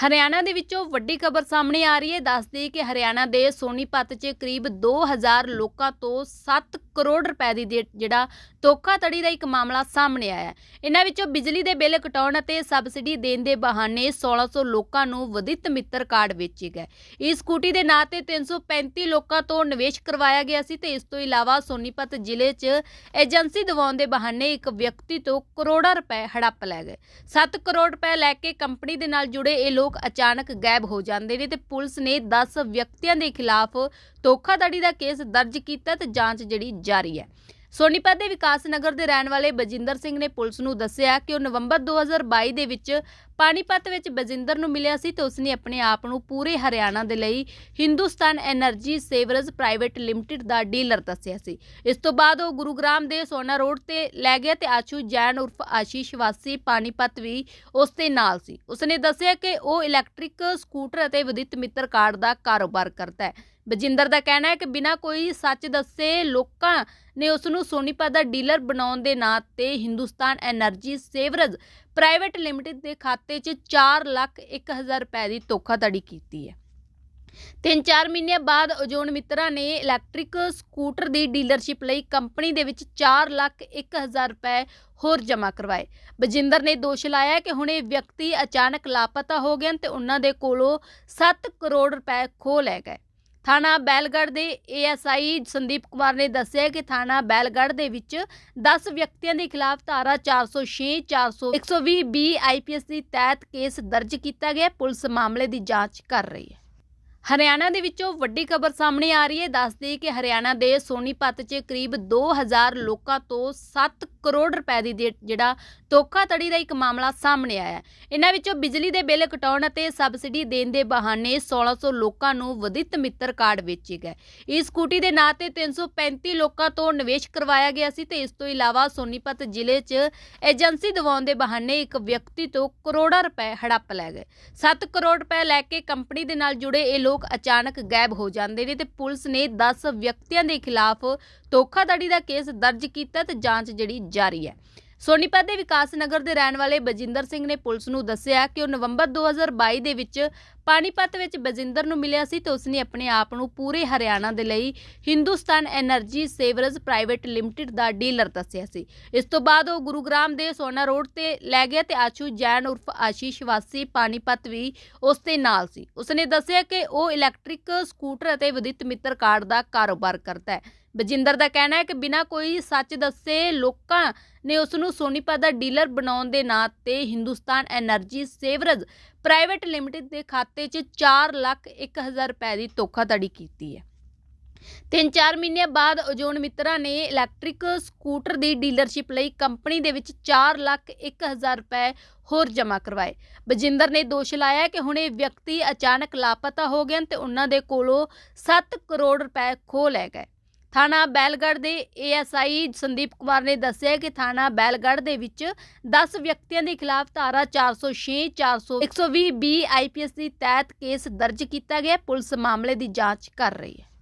ਹਰਿਆਣਾ ਦੇ ਵਿੱਚੋਂ ਵੱਡੀ ਖਬਰ ਸਾਹਮਣੇ ਆ ਰਹੀ ਹੈ। ਦੱਸਦੀ ਕਿ ਹਰਿਆਣਾ ਦੇ ਸੋਨੀਪਤ 'ਚ ਕਰੀਬ 2000 ਲੋਕਾਂ ਤੋਂ 7 ਕਰੋੜ ਰੁਪਏ ਦੀ ਦੇ- ਜਿਹੜਾ ਧੋਖਾਧੜੀ ਦਾ ਇੱਕ ਮਾਮਲਾ ਸਾਹਮਣੇ ਆਇਆ ਹੈ। ਇਹਨਾਂ ਵਿੱਚੋਂ ਬਿਜਲੀ ਦੇ ਬਿੱਲ ਕਟਾਉਣ ਅਤੇ ਸਬਸਿਡੀ ਦੇਣ ਦੇ ਬਹਾਨੇ 1600 ਲੋਕਾਂ ਨੂੰ ਵਧੀਤ ਮਿੱਤਰ ਕਾਰਡ ਵੇਚੇ ਗਏ। ਇਸ ਸਕੂਟੀ ਦੇ ਨਾਂ ਤੇ 335 ਲੋਕਾਂ ਤੋਂ ਨਿਵੇਸ਼ ਕਰਵਾਇਆ ਗਿਆ ਸੀ ਤੇ ਇਸ ਤੋਂ ਇਲਾਵਾ ਸੋਨੀਪਤ ਜ਼ਿਲ੍ਹੇ 'ਚ ਏਜੰਸੀ ਦਿਵਾਉਣ ਦੇ ਬਹਾਨੇ ਇੱਕ ਵਿਅਕਤੀ ਤੋਂ ਕਰੋੜਾਂ ਰੁਪਏ ਹੜੱਪ ਲੈ ਗਏ। 7 ਕਰੋੜ ਰੁਪਏ ਲੈ ਕੇ ਕੰਪਨੀ ਦੇ ਨਾਲ ਜੁੜੇ ਇਹ ਲੋਕ ਅਚਾਨਕ ਗਾਇਬ ਹੋ ਜਾਂਦੇ ਨੇ ਤੇ ਪੁਲਿਸ ਨੇ 10 ਵਿਅਕਤੀਆਂ ਦੇ ਖਿਲਾਫ ਧੋਖਾਧੜੀ ਦਾ ਕੇਸ ਦਰਜ ਕੀਤਾ ਤੇ ਜਾਂਚ ਜਿਹੜੀ ਜਾਰੀ ਹੈ। ਸੋਨੀਪਤ ਦੇ ਵਿਕਾਸ ਨਗਰ ਦੇ ਰਹਿਣ ਵਾਲੇ ਬਜਿੰਦਰ ਸਿੰਘ ਨੇ ਪੁਲਿਸ ਨੂੰ ਦੱਸਿਆ ਕਿ ਉਹ ਨਵੰਬਰ 2022 ਦੇ ਵਿੱਚ ਪਾਣੀਪਤ ਵਿੱਚ ਬਜਿੰਦਰ ਨੂੰ ਮਿਲਿਆ ਸੀ ਤੇ ਉਸਨੇ ਆਪਣੇ ਆਪ ਨੂੰ ਪੂਰੇ ਹਰਿਆਣਾ ਦੇ ਲਈ Hindustan energy savers private limited ਦਾ ਡੀਲਰ ਦੱਸਿਆ ਸੀ। ਇਸ ਤੋਂ ਬਾਅਦ ਉਹ ਗੁਰੂਗ੍ਰਾਮ ਦੇ ਸੋਨਾ ਰੋਡ ਤੇ ਲੈ ਗਿਆ ਤੇ ਆਸ਼ੂ ਜੈਨ ਉਰਫ ਆਸ਼ੀਸ਼ ਵਾਸੀ ਪਾਣੀਪਤ ਵੀ ਉਸ ਦੇ ਨਾਲ ਸੀ। ਉਸਨੇ ਦੱਸਿਆ ਕਿ ਉਹ ਇਲੈਕਟ੍ਰਿਕ ਸਕੂਟਰ ਅਤੇ ਵਿਦਿਤ ਮਿੱਤਰ ਕਾਰਡ ਦਾ ਕਾਰੋਬਾਰ ਕਰਦਾ ਹੈ। ਬਜਿੰਦਰ ਦਾ ਕਹਿਣਾ ਹੈ ਕਿ ਬਿਨਾਂ ਕੋਈ ਸੱਚ ਦੱਸੇ ਲੋਕਾਂ ਨੇ ਉਸ ਨੂੰ ਸੋਨੀਪਤ ਦਾ ਡੀਲਰ ਬਣਾਉਣ ਦੇ ਨਾਂ ਤੇ Hindustan energy savers private limited ਦੇ ਖਾਤੇ 'ਚ 4 ਲੱਖ 1000 ਰੁਪਏ ਦੀ ਧੋਖਾਧੜੀ ਕੀਤੀ ਹੈ। ਤਿੰਨ ਚਾਰ ਮਹੀਨਿਆਂ ਬਾਅਦ ਓਜੋਨ ਮਿੱਤਰਾ ਨੇ ਇਲੈਕਟ੍ਰਿਕ ਸਕੂਟਰ ਦੀ ਡੀਲਰਸ਼ਿਪ ਲਈ ਕੰਪਨੀ ਦੇ ਵਿੱਚ 4 ਲੱਖ 1000 ਰੁਪਏ ਹੋਰ ਜਮ੍ਹਾਂ ਕਰਵਾਏ। ਬਜਿੰਦਰ ਨੇ ਦੋਸ਼ ਲਾਇਆ ਕਿ ਹੁਣ ਇਹ ਵਿਅਕਤੀ ਅਚਾਨਕ ਲਾਪਤਾ ਹੋ ਗਏ ਹਨ ਤੇ ਉਹਨਾਂ ਦੇ ਕੋਲੋਂ 7 ਕਰੋੜ ਰੁਪਏ ਖੋਹ ਲੈ ਗਏ। ਥਾਣਾ ਬੈਲਗੜ੍ਹ ਦੇ ਏਐਸਆਈ ਸੰਦੀਪ ਕੁਮਾਰ ਨੇ ਦੱਸਿਆ ਕਿ ਥਾਣਾ ਬੈਲਗੜ੍ਹ ਦੇ ਵਿੱਚ 10 ਵਿਅਕਤੀਆਂ ਦੇ ਖਿਲਾਫ ਧਾਰਾ 406 400 120 ਬੀ ਆਈਪੀਐਸ ਦੀ ਤਹਿਤ ਕੇਸ ਦਰਜ ਕੀਤਾ ਗਿਆ। ਪੁਲਿਸ ਮਾਮਲੇ ਦੀ ਜਾਂਚ ਕਰ ਰਹੀ ਹੈ। ਹਰਿਆਣਾ ਦੇ ਵਿੱਚੋਂ ਵੱਡੀ ਖਬਰ ਸਾਹਮਣੇ ਆ ਰਹੀ ਹੈ। ਦੱਸਦੀ ਕਿ ਹਰਿਆਣਾ ਦੇ ਸੋਨੀਪਤ 'ਚ ਕਰੀਬ 2000 ਲੋਕਾਂ ਤੋਂ 7 ਕਰੋੜ ਰੁਪਏ ਦੀ ਦੇ- ਜਿਹੜਾ ਧੋਖਾਧੜੀ ਦਾ ਇੱਕ ਮਾਮਲਾ ਸਾਹਮਣੇ ਆਇਆ ਹੈ। ਇਹਨਾਂ ਵਿੱਚੋਂ ਬਿਜਲੀ ਦੇ ਬਿੱਲ ਕਟਾਉਣ ਅਤੇ ਸਬਸਿਡੀ ਦੇਣ ਦੇ ਬਹਾਨੇ 1600 ਲੋਕਾਂ ਨੂੰ ਵਧਿਤ ਮਿੱਤਰ ਕਾਰਡ ਵੇਚੇ ਗਏ। ਇਸ ਸਕੂਟੀ ਦੇ ਨਾਂ ਤੇ 335 ਲੋਕਾਂ ਤੋਂ ਨਿਵੇਸ਼ ਕਰਵਾਇਆ ਗਿਆ ਸੀ ਤੇ ਇਸ ਤੋਂ ਇਲਾਵਾ ਸੋਨੀਪਤ ਜ਼ਿਲ੍ਹੇ 'ਚ ਏਜੰਸੀ ਦਿਵਾਉਣ ਦੇ ਬਹਾਨੇ ਇੱਕ ਵਿਅਕਤੀ ਤੋਂ ਕਰੋੜਾਂ ਰੁਪਏ ਹੜੱਪ ਲੈ ਗਏ। 7 ਕਰੋੜ ਰੁਪਏ ਲੈ ਕੇ ਕੰਪਨੀ ਦੇ ਨਾਲ ਜੁੜੇ ਇਹ ਲੋਕ ਅਚਾਨਕ ਗਾਇਬ ਹੋ ਜਾਂਦੇ ਨੇ ਤੇ ਪੁਲਿਸ ਨੇ 10 ਵਿਅਕਤੀਆਂ ਦੇ ਖਿਲਾਫ ਧੋਖਾਧੜੀ ਦਾ ਕੇਸ ਦਰਜ ਕੀਤਾ ਤੇ ਜਾਂਚ ਜਿਹੜੀ ਜਾਰੀ ਹੈ। ਸੋਨੀਪਤ ਦੇ ਵਿਕਾਸ ਨਗਰ ਦੇ ਰਹਿਣ ਵਾਲੇ ਬਜਿੰਦਰ ਸਿੰਘ ਨੇ ਪੁਲਿਸ ਨੂੰ ਦੱਸਿਆ ਕਿ ਉਹ ਨਵੰਬਰ 2022 ਦੇ ਵਿੱਚ ਪਾਣੀਪਤ ਵਿੱਚ ਬਜਿੰਦਰ ਨੂੰ ਮਿਲਿਆ ਸੀ ਤੇ ਉਸਨੇ ਆਪਣੇ ਆਪ ਨੂੰ ਪੂਰੇ ਹਰਿਆਣਾ ਦੇ ਲਈ Hindustan energy savers private limited ਦਾ ਡੀਲਰ ਦੱਸਿਆ ਸੀ। ਇਸ ਤੋਂ ਬਾਅਦ ਉਹ ਗੁਰੂਗ੍ਰਾਮ ਦੇ ਸੋਨਾ ਰੋਡ ਤੇ ਲੈ ਗਿਆ ਤੇ ਆਸ਼ੂ ਜੈਨ ਉਰਫ ਆਸ਼ੀਸ਼ ਵਾਸੀ ਪਾਣੀਪਤ ਵੀ ਉਸ ਦੇ ਨਾਲ ਸੀ। ਉਸਨੇ ਦੱਸਿਆ ਕਿ ਉਹ ਇਲੈਕਟ੍ਰਿਕ ਸਕੂਟਰ ਅਤੇ ਵਿਦਿਤ ਮਿੱਤਰ ਕਾਰਡ ਦਾ ਕਾਰੋਬਾਰ ਕਰਦਾ ਹੈ। ਬਜਿੰਦਰ ਦਾ ਕਹਿਣਾ ਹੈ ਕਿ ਬਿਨਾਂ ਕੋਈ ਸੱਚ ਦੱਸੇ ਲੋਕਾਂ ਨੇ ਉਸ ਨੂੰ ਸੋਨੀਪਤ ਦਾ ਡੀਲਰ ਬਣਾਉਣ ਦੇ ਨਾਂ ਤੇ Hindustan energy savers private limited ਦੇ ਖਾਤੇ 'ਚ 4 ਲੱਖ 1000 ਰੁਪਏ ਦੀ ਧੋਖਾਧੜੀ ਕੀਤੀ ਹੈ। ਤਿੰਨ ਚਾਰ ਮਹੀਨਿਆਂ ਬਾਅਦ ਓਜੋਨ ਮਿੱਤਰਾ ਨੇ ਇਲੈਕਟ੍ਰਿਕ ਸਕੂਟਰ ਦੀ ਡੀਲਰਸ਼ਿਪ ਲਈ ਕੰਪਨੀ ਦੇ ਵਿੱਚ 4 ਲੱਖ 1000 ਰੁਪਏ ਹੋਰ ਜਮ੍ਹਾਂ ਕਰਵਾਏ। ਬਜਿੰਦਰ ਨੇ ਦੋਸ਼ ਲਾਇਆ ਕਿ ਹੁਣ ਇਹ ਵਿਅਕਤੀ ਅਚਾਨਕ ਲਾਪਤਾ ਹੋ ਗਏ ਹਨ ਤੇ ਉਹਨਾਂ ਦੇ ਕੋਲੋਂ 7 ਕਰੋੜ ਰੁਪਏ ਖੋਹ ਲੈ ਗਏ। ਥਾਣਾ ਬੈਲਗੜ੍ਹ ਦੇ ਏਐਸਆਈ ਸੰਦੀਪ ਕੁਮਾਰ ਨੇ ਦੱਸਿਆ ਕਿ ਥਾਣਾ ਬੈਲਗੜ੍ਹ ਦੇ ਵਿੱਚ 10 ਵਿਅਕਤੀਆਂ ਦੇ ਖਿਲਾਫ ਧਾਰਾ 406 400 120 ਬੀ ਆਈਪੀਐਸ ਦੀ ਤਹਿਤ ਕੇਸ ਦਰਜ ਕੀਤਾ ਗਿਆ। ਪੁਲਿਸ ਮਾਮਲੇ ਦੀ ਜਾਂਚ ਕਰ ਰਹੀ ਹੈ।